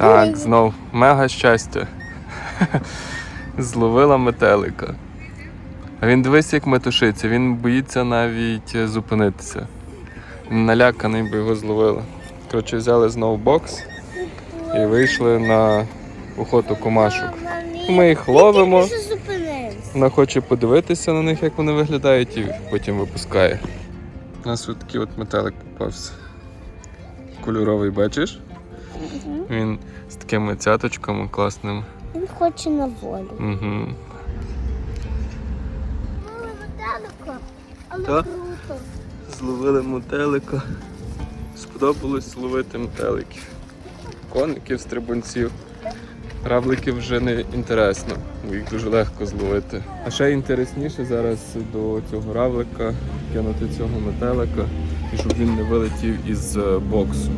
Так, знов мега щастя. Зловила метелика. А він дивись, як метушиться, він боїться навіть зупинитися. Він наляканий, бо його зловили. Коротше, взяли знову бокс і вийшли на охоту комашок. Ми їх ловимо. Вона хоче подивитися на них, як вони виглядають, і потім випускає. У нас тут такий от метелик попався. Кольоровий, бачиш? Він з такими цяточками класними. Він хоче на волю. Угу. Але Так. круто. Зловили мотелика. Сподобалось ловити метеликів. Коників, стрибунців. Равликів вже не інтересно, бо їх дуже легко зловити. А ще інтересніше зараз до цього равлика кинути цього метелика, і щоб він не вилетів із е, боксу.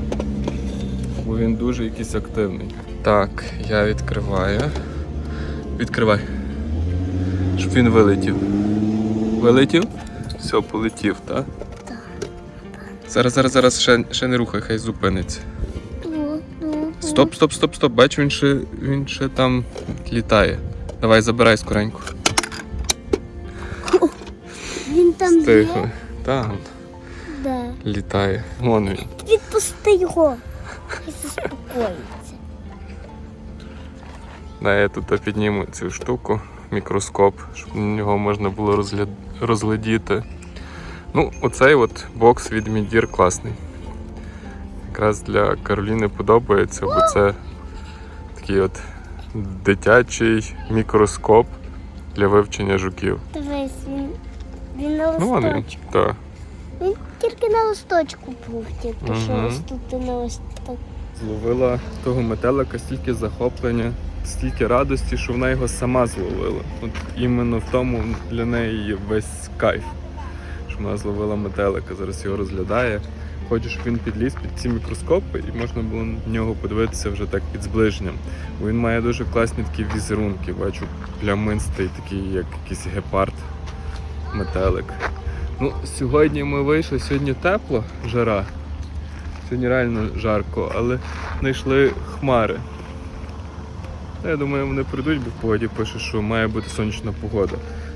Бо він дуже якийсь активний. Так, я відкриваю. Відкривай. Щоб він вилетів. Вилетів? Все, полетів, так? Зараз, зараз, зараз ще, ще не рухай, хай зупиниться. Ну, ну, Стоп, стоп, стоп, стоп. Бачу, він ще, він ще там літає. Давай, забирай скоренько. Він там Стихли. є? Там Да. літає. Вон він. Відпусти його. Хай заспокоїться. Да, я тут підніму цю штуку, мікроскоп, щоб його можна було розгля... розглядіти. Ну, оцей от бокс від Мідір класний. Якраз для Кароліни подобається, бо це такий от дитячий мікроскоп для вивчення жуків. Дивись, він, він на Ну, вони, так. Він тільки на листочку був, тільки що Мгм. ось тут на листок. Зловила того метелика стільки захоплення, стільки радості, що вона його сама зловила. От іменно в тому для неї є весь кайф, що вона зловила метелика, зараз його розглядає. Хоче, щоб він підліз під ці мікроскопи і можна було на нього подивитися вже так під зближенням. Бо він має дуже класні такі візерунки, бачу, плямистий, такий, як якийсь гепард, метелик. Ну, сьогодні ми вийшли, сьогодні тепло, жара. Сьогодні реально жарко, але знайшли хмари. Я думаю, вони прийдуть, бо в погоді пише, що має бути сонячна погода.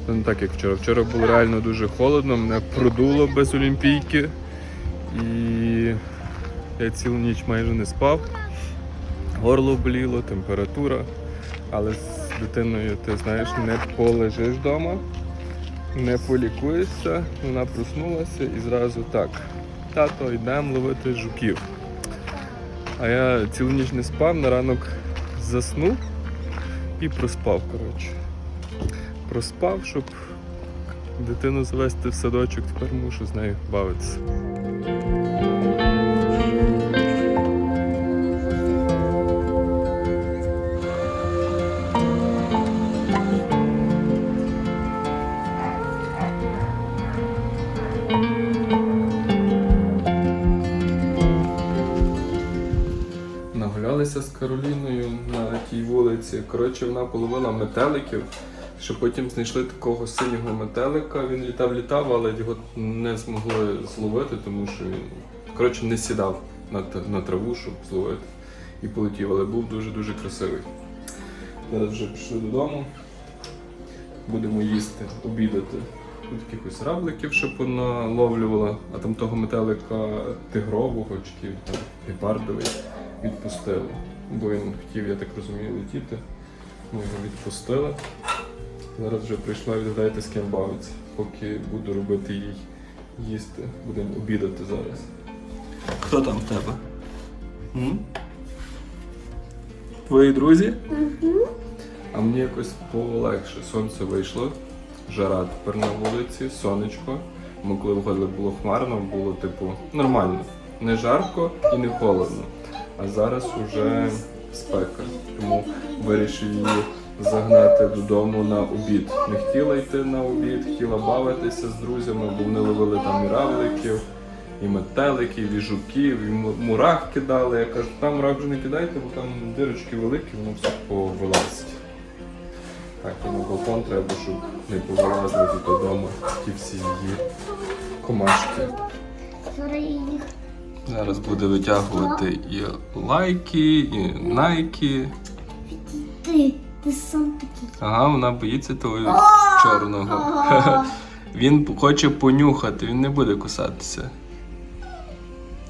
Ну, не так, як вчора. Вчора було реально дуже холодно, мене продуло без олімпійки. І я цілу ніч майже не спав. Горло боліло, температура. Але з дитиною, ти знаєш, не полежиш вдома, не полікуєшся. Вона проснулася і зразу так. Тато, йдемо ловити жуків. А я цілу ніч не спав, на ранок заснув і проспав, коротше. Проспав, щоб дитину завести в садочок, тепер мушу з нею бавитися. Кароліною на тій вулиці. Коротше, вона половила метеликів. Що потім знайшли такого синього метелика. Він літав, літав, але його не змогли зловити, тому що він коротше не сідав на, на траву, щоб зловити. І полетів, але був дуже-дуже красивий. Зараз вже пішли додому. Будемо їсти, обідати. Тут якихось равликів, щоб вона ловлювала, а там того метелика тигрового чи там гепардовий відпустили. Бо він хотів, я так розумію, летіти. Ми його відпустили. Зараз вже прийшла відгадайте з ким бавиться. Поки буду робити їй їсти. Будемо обідати зараз. Хто там в тебе? М? Твої друзі? А мені якось полегше. Сонце вийшло, жара тепер на вулиці, сонечко. Ми коли виходили, було хмарно, було типу нормально. Не жарко і не холодно. А зараз уже спека. Тому вирішив її загнати додому на обід. Не хотіла йти на обід, хотіла бавитися з друзями, бо вони ловили там і равликів, і метеликів, і жуків, і мурах кидали. Я кажу, там мурах вже не кидайте, бо там дирочки великі, воно все повилазить. Так, і на балкон треба, щоб не повилазили додому ті всі її комашки. Зараз буде витягувати і лайки, і найки. Ти, ти сам такий. Ага, вона боїться того чорного. Він хоче понюхати, він не буде кусатися.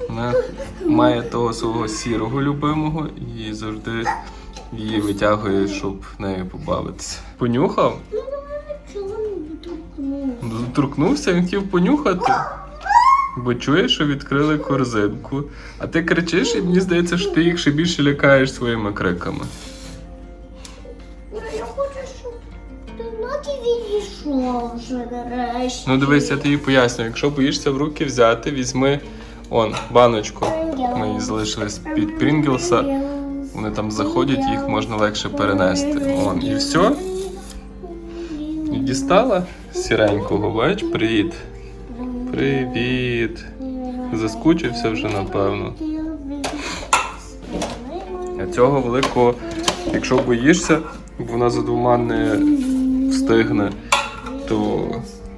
Вона має того свого сірого любимого і завжди її витягує, щоб нею побавитися. Понюхав? Ну? Доторкнувся, він хотів понюхати. Бо чуєш, що відкрили корзинку. А ти кричиш, і мені здається, що ти їх ще більше лякаєш своїми криками. Я хочу, щоб ноги відійшов вже нарешті. Ну дивись, я тобі поясню, якщо боїшся в руки взяти, візьми он, баночку. Ми її залишили з-під Прінглса. Вони там заходять, їх можна легше перенести. Он, і все. І дістала сіренького, бач, привіт. Привіт. Заскучився вже, напевно. А цього великого, якщо боїшся, вона за двома не встигне, то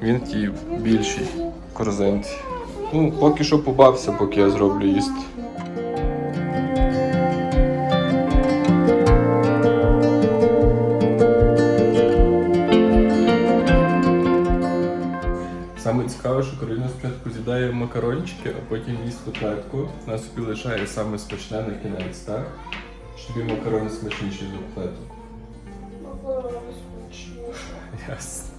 він тій більшій корзинці. Ну, поки що побався, поки я зроблю їсти. Макарончики, а потім їсть котлетку. Вона собі лишає саме смачне на кінець, так? Щоб тобі макарони смачніші за котлету. Ясно.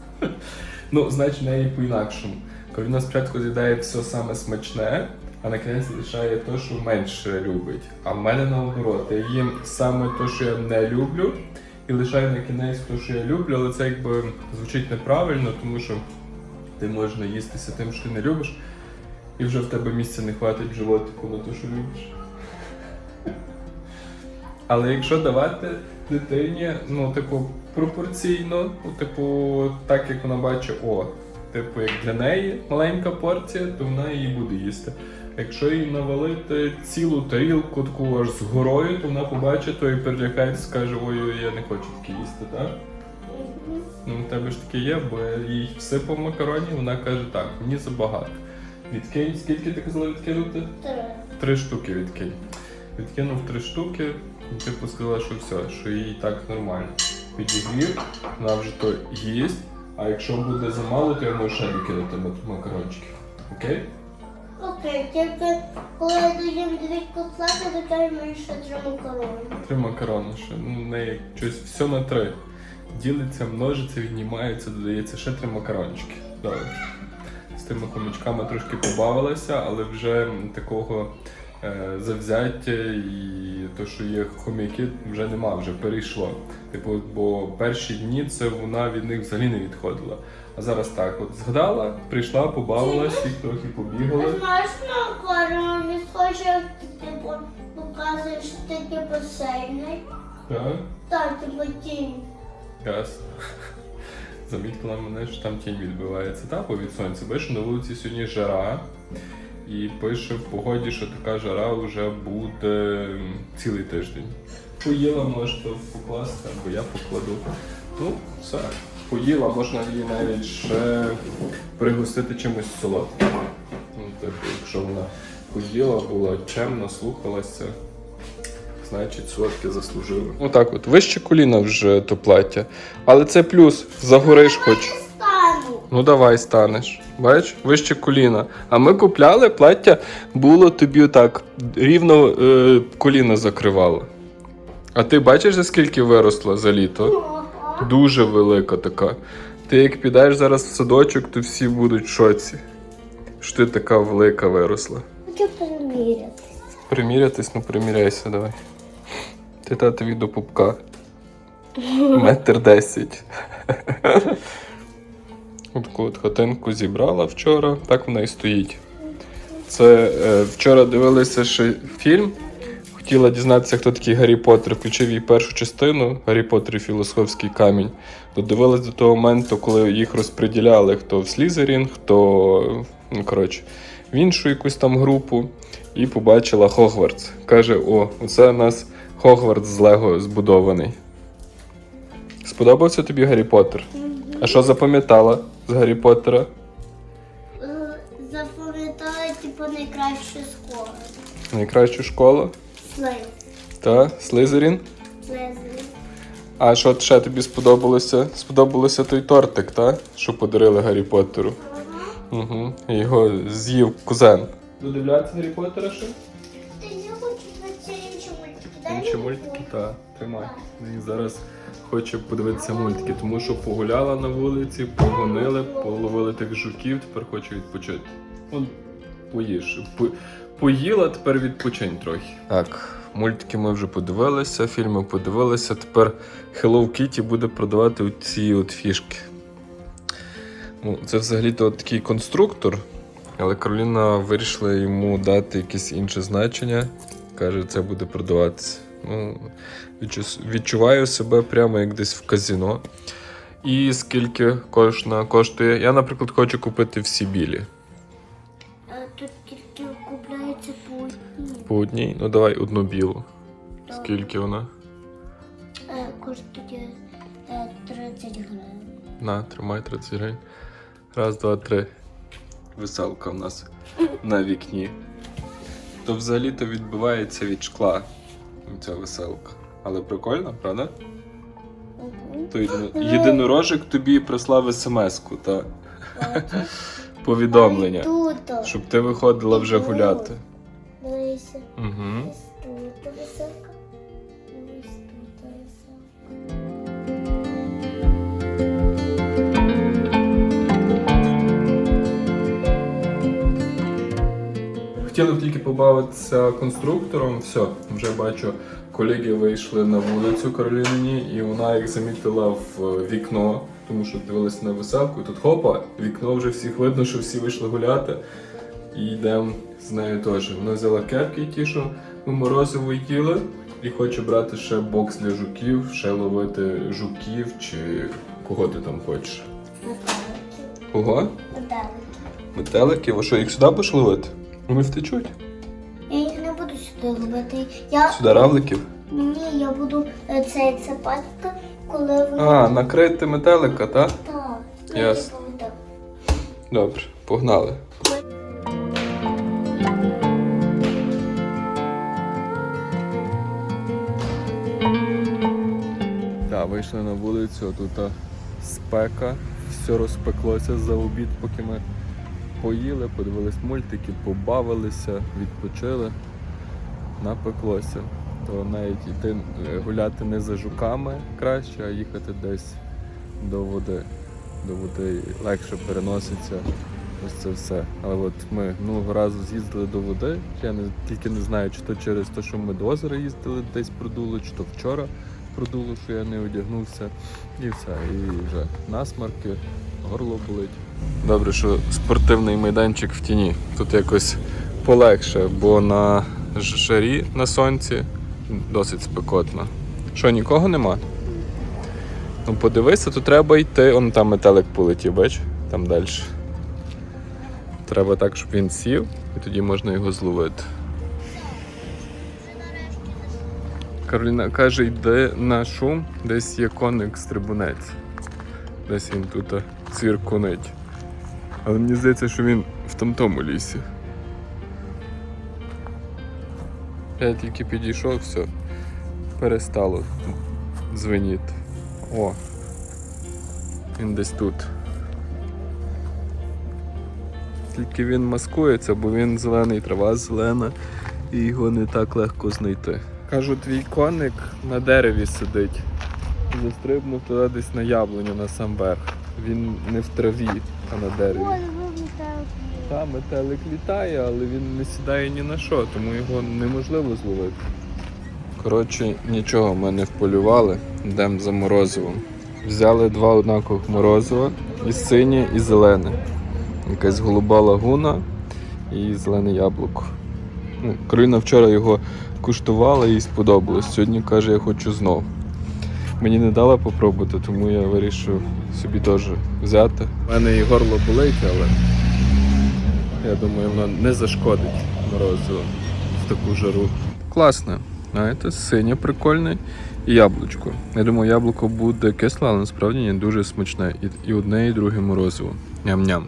Ну, значить, в неї по-інакшому. Кароліна спочатку з'їдає все саме смачне, а на кінець лишає те, що менше любить. А в мене наоборот, я їм саме те, що я не люблю, і лишаю на кінець те, що я люблю, але це якби звучить неправильно, тому що ти можеш наїстися тим, що ти не любиш, і вже в тебе місця не хватить в животику на те, що любиш. Але якщо давати дитині, ну, типу, пропорційно, ну, типу, так як вона бачить, о, типу, як для неї маленька порція, то вона її буде їсти. Якщо їй навалити цілу тарілку таку аж з горою, то вона побачить, то і перелякається, скаже, ой, я не хочу таке їсти, так? Ну, у тебе ж таке є, бо я їй всипав макароні, вона каже, так, мені забагато. Відкинь, скільки ти казала відкинути? Три Три штуки відкинь. Відкинув три штуки, і типу сказала, що все, що їй так нормально. Підігрів, вона вже то їсть, а якщо буде замало, то я можу ще докинути мак- макарончиків. Окей? Окей, тільки коли я доїм дві котлети, то дай мені ще три макарони. Три макарони ще. Ну, в щось все на три. Ділиться, множиться, віднімається, додається ще три макарончики. Добре. З тими хомячками трошки побавилася, але вже такого е, завзяття і то, що є хомяки, вже нема, вже перейшло. Типу, бо перші дні це вона від них взагалі не відходила. А зараз так, от згадала, прийшла, побавилась, їх трохи побігали. А знаєш, на акваріумі схоже, як ти типу, показуєш такі басейни. Так. Так, типу тінь. Ясно. Замітила мене, що там тінь відбивається. Та, бо від сонця. Бачиш, на вулиці сьогодні жара. І пише в погоді, що така жара вже буде цілий тиждень. Поїла, можете покласти, або я покладу. Ну, все. Поїла, можна її навіть ще пригостити чимось солодким. Ну, типу, якщо вона поїла, була чемна, слухалася. Значить, солодке заслужили. Отак от, вище коліна вже то плаття. Але це плюс, загориш хоч. Стану. Ну давай станеш. Бач, вище коліна. А ми купляли плаття, було тобі так, рівно е, коліна закривало. А ти бачиш, за скільки виросла за літо? Дуже велика така. Ти як підеш зараз в садочок, то всі будуть в шоці. Що ти така велика виросла. Хочу переміряти. Примірятись, ну приміряйся, давай. Ти татові до пупка. Метр десять. Отаку от хатинку зібрала вчора, так вона і стоїть. Це е, вчора дивилися ще фільм. Хотіла дізнатися, хто такий Гаррі Поттер. Включив її першу частину Гаррі Поттер і філософський камінь. Додивилась до того моменту, коли їх розподіляли, хто в Слізерін, хто ну, коротше, в іншу якусь там групу. І побачила Хогвартс. Каже: о, оце нас Хогвартс з Лего збудований. Сподобався тобі Гаррі Поттер? А що запам'ятала з Гаррі Поттера? Е, Запам'ятала, типу, найкраще скоро. Найкраща школа? Слайд. Та, Слизерін. Слайд. А що ще тобі сподобалося? Сподобалося той тортик, та? Що подарили Гаррі Поттеру. Угу. Його з'їв кузен. Додивлятися Гаррі Поттера ще? Інші мультики, так, тримай. Зараз хоче подивитися мультики, тому що погуляла на вулиці, погонили, половили тих жуків, тепер хоче відпочити. Он поїж. По- Поїла, тепер відпочинь трохи. Так, мультики ми вже подивилися, фільми подивилися. Тепер Hello Kitty буде продавати ці от фішки. Ну, це взагалі-то такий конструктор, але Кароліна вирішила йому дати якесь інше значення. Каже, це буде продаватися. Ну, відчуваю себе прямо як десь в казіно. І скільки кожна коштує. Я, наприклад, хочу купити всі білі. Е, Тут тільки купляється по одній. По одній. Ну давай одну білу. Так. Скільки вона? Е, Коштує е, 30 гривень. На, тримай 30 гривень. Раз, два, три. Веселка в нас на вікні. То взагалі-то відбивається від шкла. Ця веселка. Але прикольно, правда? То єдино- єдинорожик тобі прислав смс-ку та повідомлення, Тут. щоб ти виходила вже гуляти. Дивися. Угу. Тут висока. Хотіли тільки побавитися конструктором. Все, вже бачу, колеги вийшли на вулицю Кароліні, і вона їх замітила в вікно, тому що дивилися на веселку. І тут хопа, вікно вже всіх видно, що всі вийшли гуляти. І йдемо з нею теж. Вона взяла кепки, ті, що ми морозиво їли, і хоче брати ще бокс для жуків, ще ловити жуків чи кого ти там хочеш. Метелики. Кого? Метелики. Метеликів, а що їх сюди будеш ловити? Вони втечуть. Я їх не буду сюди робити. Я... Сюди равликів. Ні, я буду е, це палька, коли ви... А, накрити метелика, так? Так. Ясно. Я пам'ятаю. Добре, погнали. Так, вийшли на вулицю, тут спека, все розпеклося за обід, поки ми поїли, подивились мультики, побавилися, відпочили, напеклося. То навіть йти е, гуляти не за жуками краще, а їхати десь до води. До води легше переноситься ось це все. Але от ми минулого разу з'їздили до води. Я не, тільки не знаю, чи то через те, що ми до озера їздили, десь продуло, чи то вчора продуло, що я не одягнувся. І все. І вже насмарки, горло болить. Добре, що спортивний майданчик в тіні. Тут якось полегше, бо на жарі на сонці досить спекотно. Що, нікого нема? Ну подивися, то треба йти. Он там метелик полетів, бач, там далі. Треба так, щоб він сів, і тоді можна його зловити. Кароліна каже, йди на шум, десь є коник стрибунець. Десь він тут а, цвіркунить. Але мені здається, що він в тамтому лісі. Я тільки підійшов, все, перестало дзвеніти. О, він десь тут. Тільки він маскується, бо він зелений, трава зелена, і його не так легко знайти. Кажу, твій коник на дереві сидить. Застрибнув туди десь на яблуню на сам верх. Він не в траві, а на дереві. Ой, ви. Та метелик літає, але він не сідає ні на що, тому його неможливо зловити. Коротше, нічого ми не вполювали, йдемо за морозивом. Взяли два однакових морозива, і синє, і зелене. Якась голуба лагуна і зелене яблуко. Ну, вчора його куштувала і сподобалось. Сьогодні каже, я хочу знов. Мені не дала попробувати, тому я вирішив собі теж взяти. У мене і горло болить, але я думаю, воно не зашкодить морозиво в таку жару. Класне. Знаєте, синє прикольне і яблучко. Я думаю, яблуко буде кисле, але насправді дуже смачне. І одне, і друге морозиво. Ням-ням.